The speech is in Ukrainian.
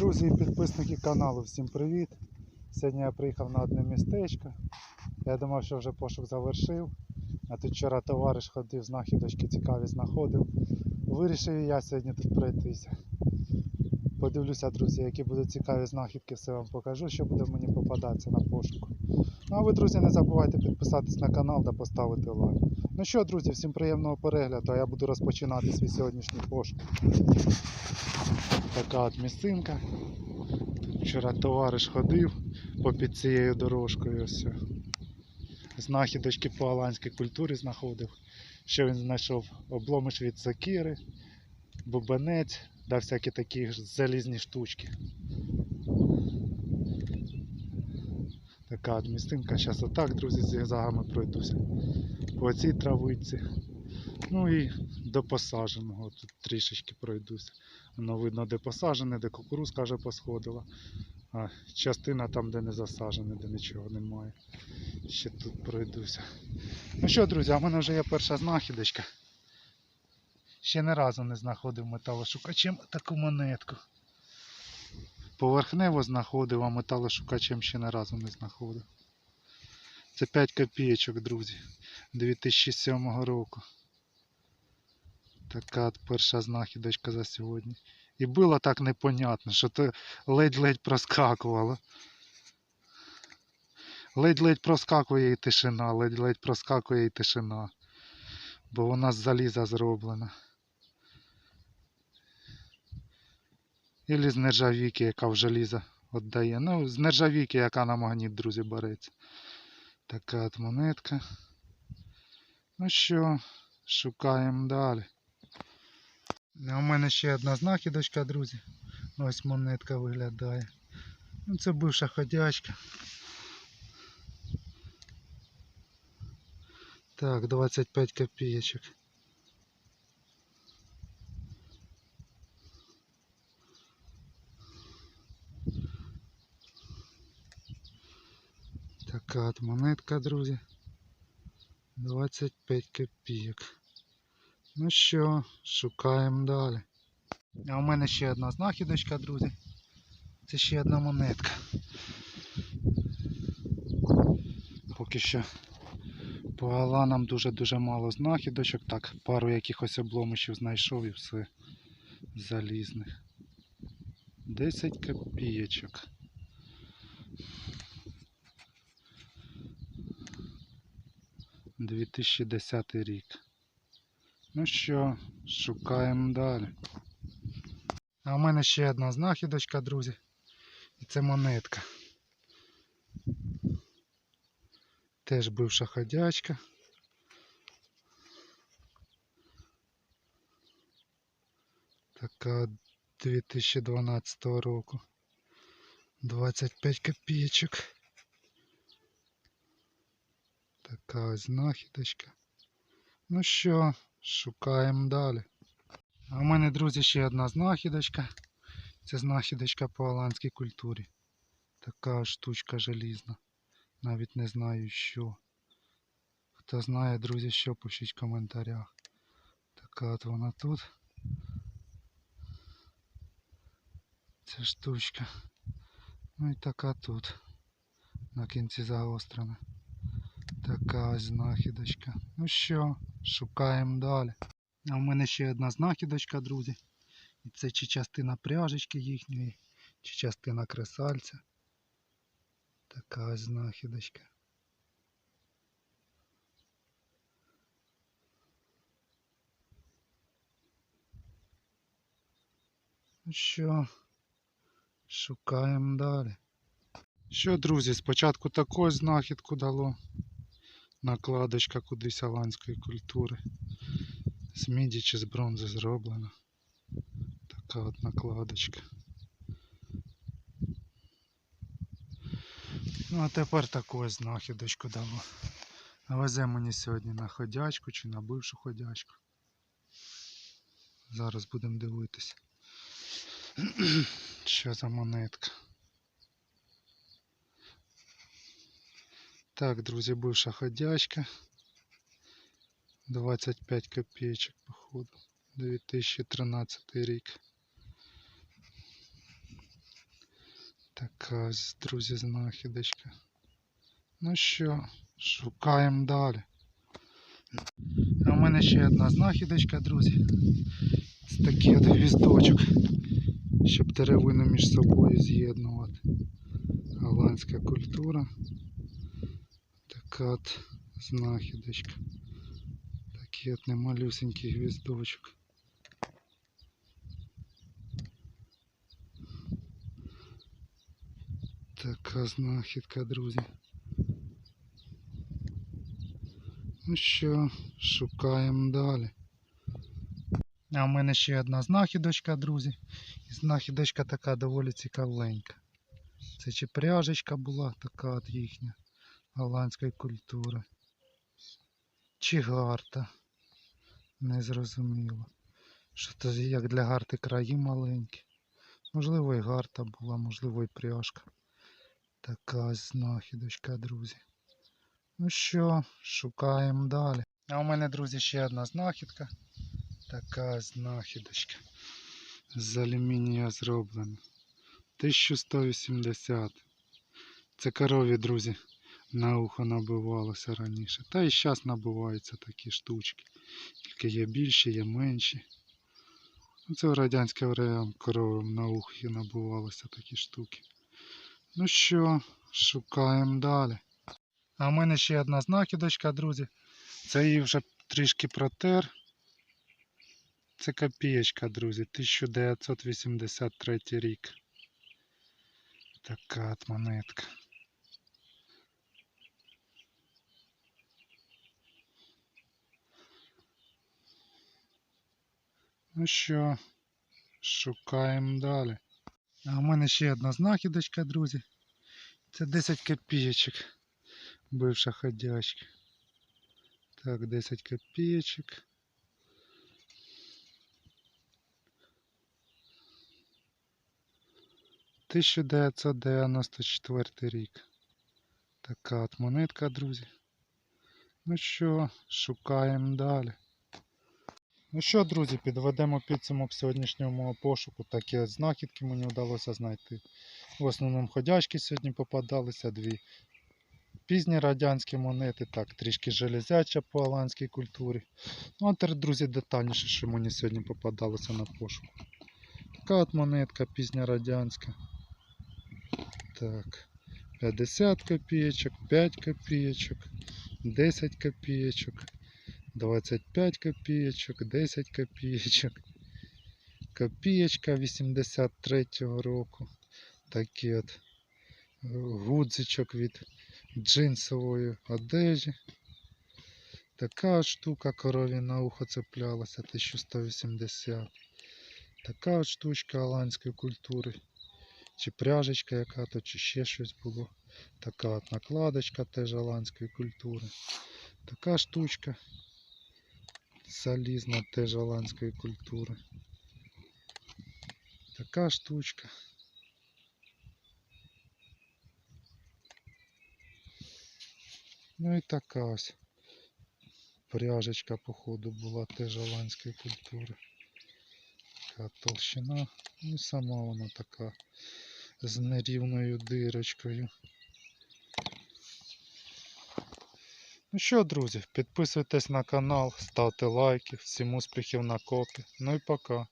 Друзі і підписники каналу, всім привіт! Сьогодні я приїхав на одне містечко. Я думав, що вже пошук завершив. А тут вчора товариш ходив, знахідочки цікаві знаходив. Вирішив і я сьогодні тут пройтися. Подивлюся, друзі, які будуть цікаві знахідки, все вам покажу, що буде мені попадатися на пошуку. Ну а ви, друзі, не забувайте підписатись на канал та поставити лайк. Ну що, друзі, всім приємного перегляду, а я буду розпочинати свій сьогоднішній пошук. Така от місцинка. Вчора товариш ходив попід цією дорожкою. Ось. Знахідочки по аланській культурі знаходив. Що він знайшов? Обломиш від сокири, бубенець да всякі такі ж залізні штучки. Така от місцинка. Зараз отак, друзі, з зігзагами пройдуся. По цій травиці. Ну і до посадженого тут трішечки пройдуся. Воно видно, де посаджене, де кукурузка вже посходила. А частина там, де не засаджене, де нічого немає. Ще тут пройдуся. Ну що, друзі, в мене вже є перша знахідочка. Ще не разу не знаходив металошукачем таку монетку. Поверхнево знаходив, а металошукачем ще не разу не знаходив. Це 5 копійочок, друзі, 2007 року. Така перша знахідочка за сьогодні. І було так непонятно, що то ледь-ледь проскакувало. Ледь-ледь проскакує і тишина, ледь-ледь проскакує і тишина. Бо вона з заліза зроблена. Ілі з нержавійки, яка в желізо віддає. Ну, з нержавійки, яка на магніт, друзі, береться. Така от монетка. Ну що, шукаємо далі. У мене ще одна знахідочка, друзі. Ось монетка виглядає. Ну, це бивша ходячка. Так, 25 копійочок. Така от монетка, друзі. 25 копійок. Ну що, шукаємо далі. А у мене ще одна знахідочка, друзі. Це ще одна монетка. Поки що по аланам дуже-дуже мало знахідочок. Так, пару якихось обломишів знайшов і все залізних. 10 копійочок. Дві тисячі десятий рік. Ну що, шукаємо далі. А у мене ще одна знахідочка, друзі. І це монетка. Теж бивша ходячка. Така 2012 року. 25 копійочок. Така ось знахідочка. Ну що, шукаємо далі. А у мене, друзі, ще одна знахідочка. Це знахідочка по аланській культурі. Така штучка желізна. Навіть не знаю що. Хто знає, друзі, що пишіть в коментарях. Така от вона тут. Ця штучка. Ну і така тут. На кінці загострена. Така ось знахідочка. Ну що, шукаємо далі. А в мене ще одна знахідочка, друзі. І це чи частина пряжечки їхньої, чи частина кресальця. Така ось знахідочка. Ну що, шукаємо далі. Що, друзі, спочатку таку знахідку дало. Накладочка кудись аланської культури. З міді чи з бронзи зроблена. Така от накладочка. Ну а тепер таку знахідочку дало. Везе мені сьогодні на ходячку чи на бившу ходячку. Зараз будемо дивитися. Що за монетка? Так, друзі, бивша ходячка. 25 копеечок, походу. 2013 рік. Така друзі, знахідочка. Ну що, шукаємо далі. А в мене ще одна знахідочка, друзі. Це такий от гвіздочок, щоб деревину між собою з'єднувати. Голландська культура. От знахідочка. Такий от немалюсенький гвіздочок. Така знахідка, друзі. Ну що, шукаємо далі. А в мене ще одна знахідочка, друзі. І знахідочка така доволі цікавенька. Це чи пряжечка була така от їхня голландської культури. Чи гарта. Незрозуміло. Що то як для гарти краї маленькі. Можливо і гарта була, можливо і пряжка. Така знахідочка, друзі. Ну що, шукаємо далі. А у мене, друзі, ще одна знахідка. Така знахідочка. З алюмінія зроблена. 1180. Це корові, друзі, на ухо набивалося раніше. Та і зараз набиваються такі штучки. Тільки є більші, є менші. Ну, Це в радянське время коровам на ухі набивалися такі штуки. Ну що, шукаємо далі. А в мене ще одна знахідочка, друзі. Це її вже трішки протер. Це копієчка, друзі, 1983 рік. Така от монетка. Ну що, шукаємо далі. А у мене ще одна знахідочка, друзі. Це 10 копійочок. Бивша ходячка. Так, 10 копійочок. Четвертий рік. Така от монетка, друзі. Ну що, шукаємо далі. Ну що, друзі, підведемо підсумок сьогоднішнього мого пошуку. Такі знахідки мені вдалося знайти. В основному ходячки сьогодні попадалися дві. Пізні радянські монети, так, трішки железяча по голландській культурі. Ну, а тепер, друзі, детальніше, що мені сьогодні попадалося на пошуку. Така от монетка пізня радянська. Так, 50 копійочок, 5 копійочок, 10 копійочок, 25 копійочок, 10 копійочок. Копієчка 83-го року. Такий от е, гудзичок від джинсової одежі. Така штука корові на ухо цеплялася 1180. Така от штучка голландської культури. Чи пряжечка яка то, чи ще щось було. Така от накладочка теж голландської культури. Така штучка. Залізна теж голландської культури. Така штучка. Ну і така ось пряжечка, походу, була теж голландської культури. Така толщина. Ну і сама вона така з нерівною дирочкою. Ну що, друзі, підписуйтесь на канал, ставте лайки, всім успіхів на копі. Ну і пока.